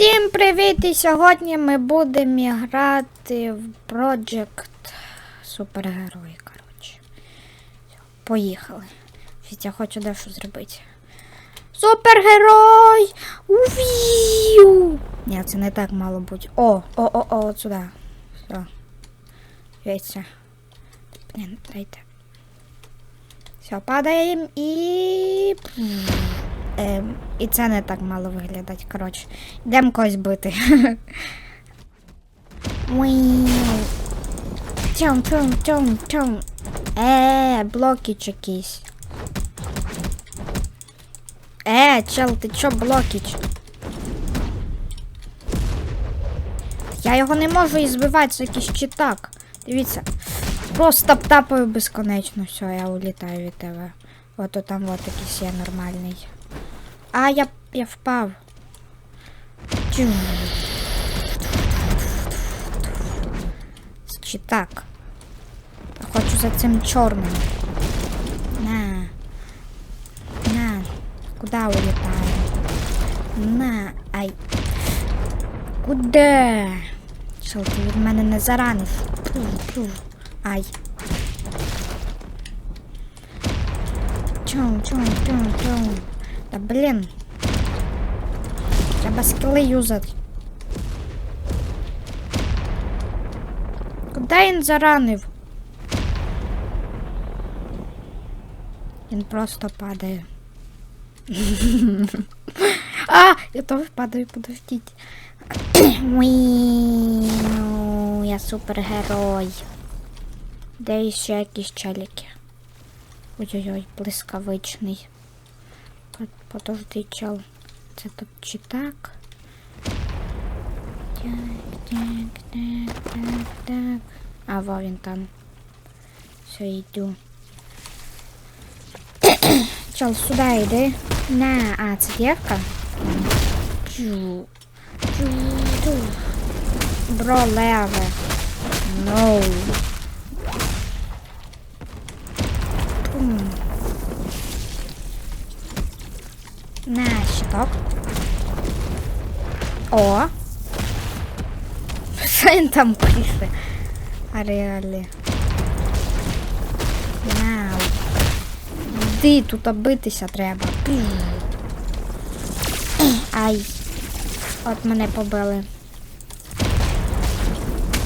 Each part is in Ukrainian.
Всім привіт! І сьогодні ми будемо грати в Project Супергерої, коротше. Поїхали. Щось Я хочу дещо зробити. Супергерой! Увію! Ні, це не так мало бути. О, о, о, о, от сюди. Все. Дивіться. Блін, дайте. Все, падаємо і. Ем, і це не так мало виглядать. Коротше, йдемо когось бити. Чом, чом, чом, чом. Е, блокіч якийсь. Е, чел, ти чо блокіч? Я його не можу і збивати, це якийсь читак. Дивіться. Просто тапаю безконечно. Все, я улітаю від тебе. Ото там от якийсь є нормальний. А, я, я впав. Чи так? Хочу за цим чорним. На. На. Куда улетаю? На. Ай. Куди? Що ти від мене не заранив? Пу, пу. Ай. Чом, чом, чом, чом. Та блін. Треба скіли юзати. Куди він заранив? Він просто падає. а, я теж падаю, подождіть. Уіу, я супергерой. Де ще якісь челіки? Ой-ой-ой, блискавичний. По- Подожди, чел. Це тут чи так? Так, так, так, так, так. А, во він там. Все, йду. Чел, сюди йди. На, а, це дівка? Чу. Чу. Бро, леве. No. На щиток. О. Що він там пише? Реалі. Нау. Йди, тут битися треба. Ай. От мене побили.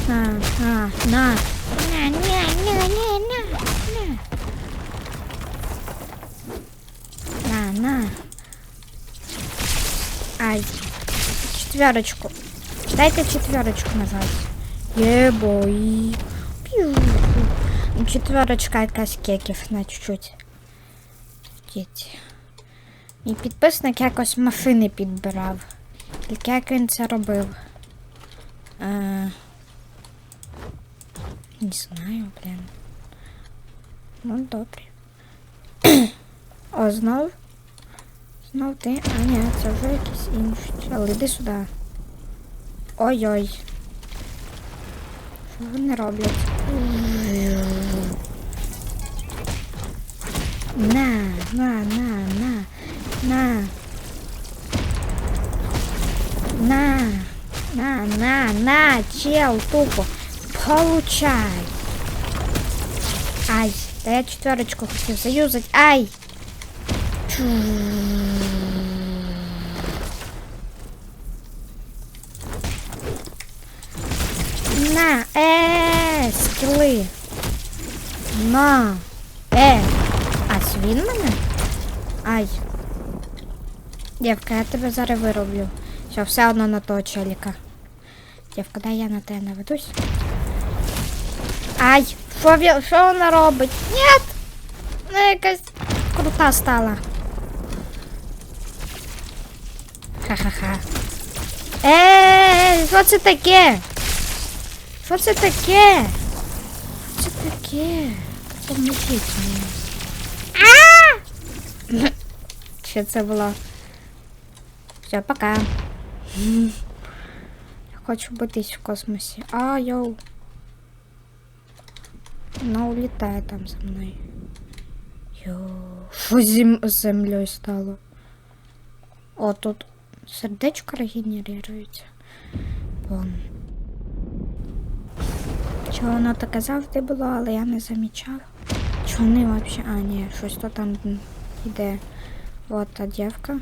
На, на, на. На, на, на, на, на, на. На, на. Четверочку. Дайте четверочку назад. Єбой. Ну, Четверочка якась кеків на чуть-чуть. Мій підписник якось машини підбирав. Тільки як він це робив? Е... Не знаю, блін. Ну, добре. О, знов? Знов ти? А, ні, це вже якийсь інший. Але йди сюди. Ой-ой. Що вони роблять? На, на, на, на, на. На, на, на, на, чел, тупо. Получай. Ай, да я четверочку хотів заюзать. Ай! Чу. На, е, скіли. На, е. А свін мене? Ай. Дівка, я тебе зараз вироблю. Все, все одно на того челіка. Дівка, дай я на тебе наведусь. Ай, що, ві- що вона робить? Нет! Вона якась крута стала. Ха-ха-ха. Е, що це таке? Що це таке? Що це таке? Поможіть мені. А! Що це було? Все, пока. Я хочу битись в космосі. А, йоу. Вона улітає там за мною. Йоу. Що зем... з землею стало? О, тут сердечко регенерується. Вон. Чого воно таке завжди було, але я не замічав. Вони вообще. А, ні, щось то там м, іде. Вот та дівка.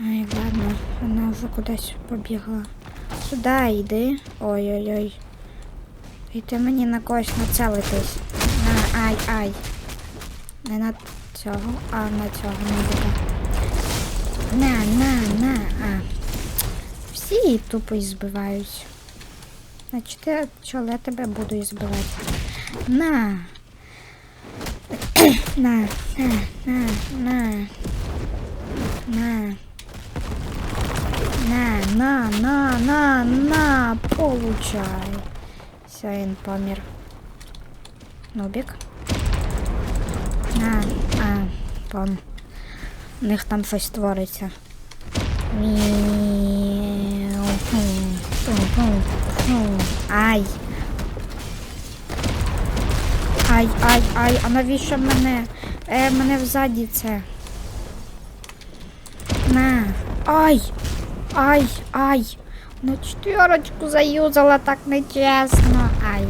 Ай, ладно, вона вже кудись побігла. Сюди йди. Ой-ой-ой. І ти мені на когось нацелитись. На, ай, ай. Не на цього, а на цього не буде. На, на, на, а. Всі тупо збивають. Значить, ти, чол, я тебе буду і збивати. На. на, на, на, на. На. На, на, на, на, на, получай. Все, він помер. Нубик. На, а, пон. У них там щось твориться. Мяу. Хм, хм, хм, хм. Ай. Ай, ай, ай, а навіщо мене? Е, мене взаді це. На. Ай! Ай, ай! На четверочку заюзала так нечесно. Ай.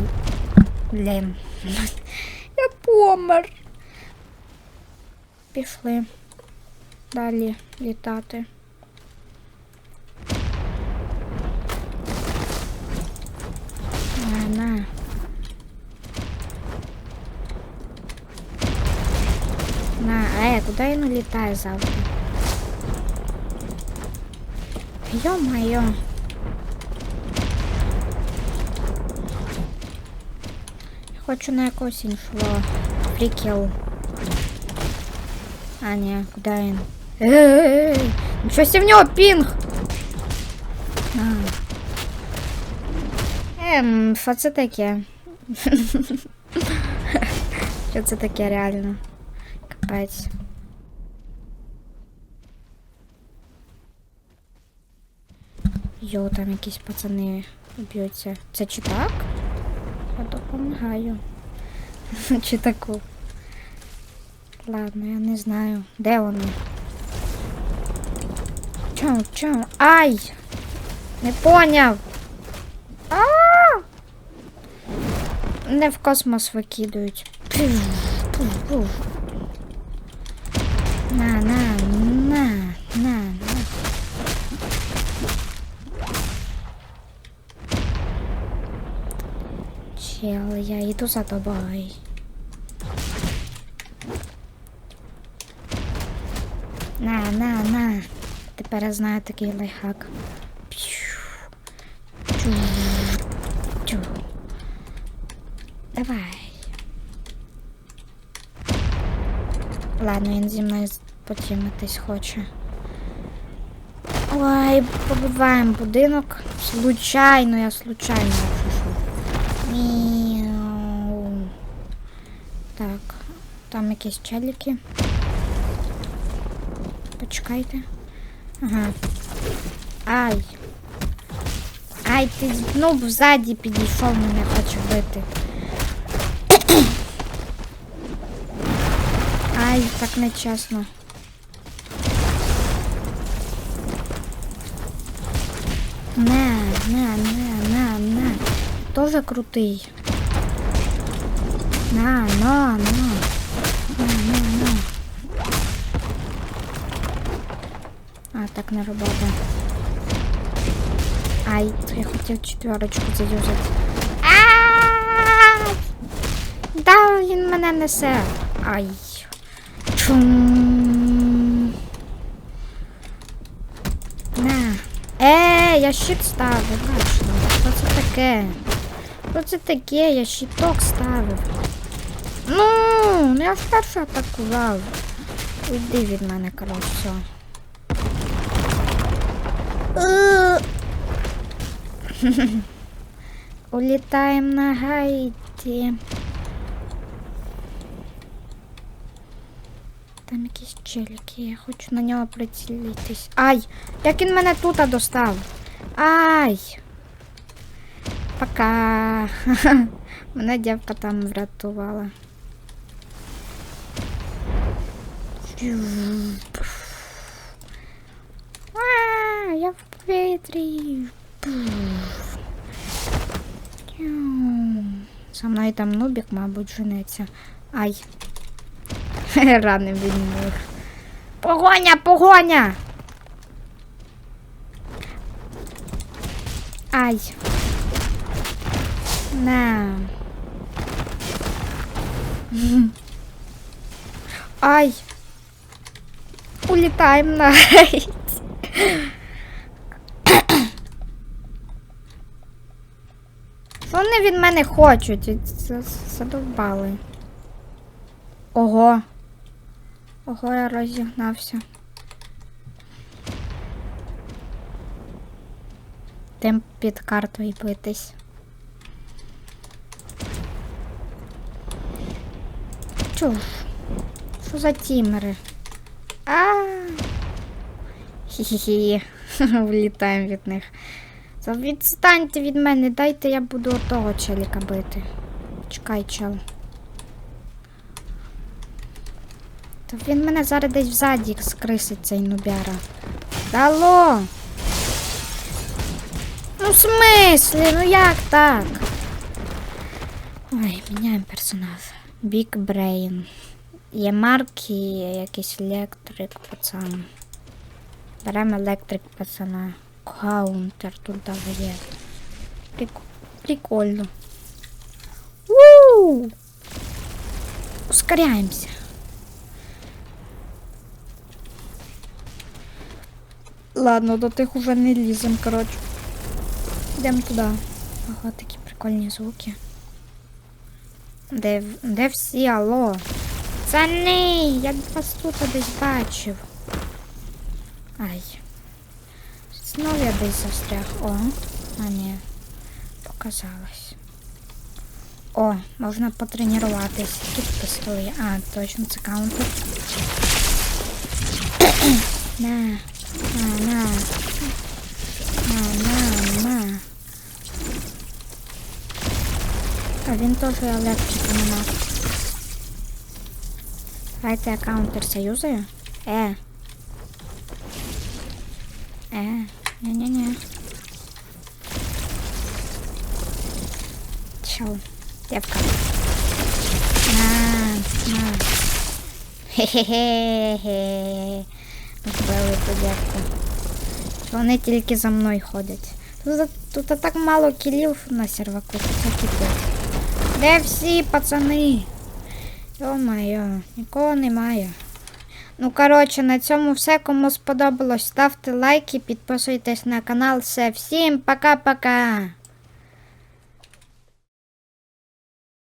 Блін. Я помер. Пішли. Далі літати. На, на. На, е, куди він улітає завжди? Ё-моё. Хочу на якогось іншого. Прикіл. А, ні, куди він? Ей, нічого себе в нього пінг! А. Ем, що це таке? Що це таке реально? Капець. Йо, там якісь пацани б'ються. Це чи так? Я допомагаю. Чи таку? Ладно, я не знаю. Де вони? Чому, чому? Ай! Не поняв! А! Не в космос викидують. На, на, на, на, на. Чел, я йду за тобою. На, на, на. Тепер я знаю такий лайфхак. Пшу. Чу. Чу. Давай. Ладно, він зі мною потімитись хоче. Ой, побиваємо будинок. Случайно, я случайно. що. Так, там якісь челіки. Почекайте. Ага. Ай. Ай, ти знов ззаді підійшов, мене хоче бити. Ай, так нечесно. На, на, на, на, на. Тоже крутий. На, на, на. На, на, на. А, так не робота. Ай, я хотів четверочку заюзати. Да, він мене несе. Ай. Чум. На. Е, я щит ставив, бачно. Що це таке? Що це таке? Я щиток ставив. Ну, я вперше атакував. Уйди від мене, коротше, все. Улітаємо на Гаїті. Там якісь челіки, я хочу на нього прицілитись. Ай! Як він мене тут достав? Ай! Пока. Мене дівка там врятувала. в повітрі. Пуф. Тю. За мною там нубік, мабуть, женеться. Ай. Раним він міг. Погоня, погоня! Ай. На. Ай. Навіть. Що вони від мене хочуть? Задовбали. Ого. Ого, я розігнався. Тим під картою битись. Чув. Що за тімери? А. Хі-хі-хі. Влітаємо від них. Відстаньте від мене, дайте я буду отого челіка бити. Чекай, чел. Та він мене зараз десь взаді скрисить цей нубяра. Алло! Ну в смислі? Ну як так? Ой, міняємо персонаж. Big Brain. Є марки, якийсь електрик, пацан. Беремо електрик пацана. Каунтер тут є. Прик... Прикольно. Вуу! Ускоряємося. Ладно, до тих уже не лізем, коротше. Йдемо туди. Ага, такі прикольні звуки. Де, де всі, алло? Пацани, я вас тут десь бачив. Ай. Знов я десь застряг. О, а ні. Показалось. О, можна потренуватись. Тут пистоли. А, точно, це каунтер. на, на, на. На, на, на. А він теж електрика нема. Давайте я каунтер союзаю. Е. Е, ні-ні-ні. Чел, девка. На, на. Хе-хе-хе. Ту. Що Вони тільки за мною ходять. Тут, тут так мало кілів на серваку, це кіпець. Де всі пацани? Йо-моє, нікого немає. Ну, коротше, на цьому все. Кому сподобалось, ставте лайки, підписуйтесь на канал. Все, всім пока-пока.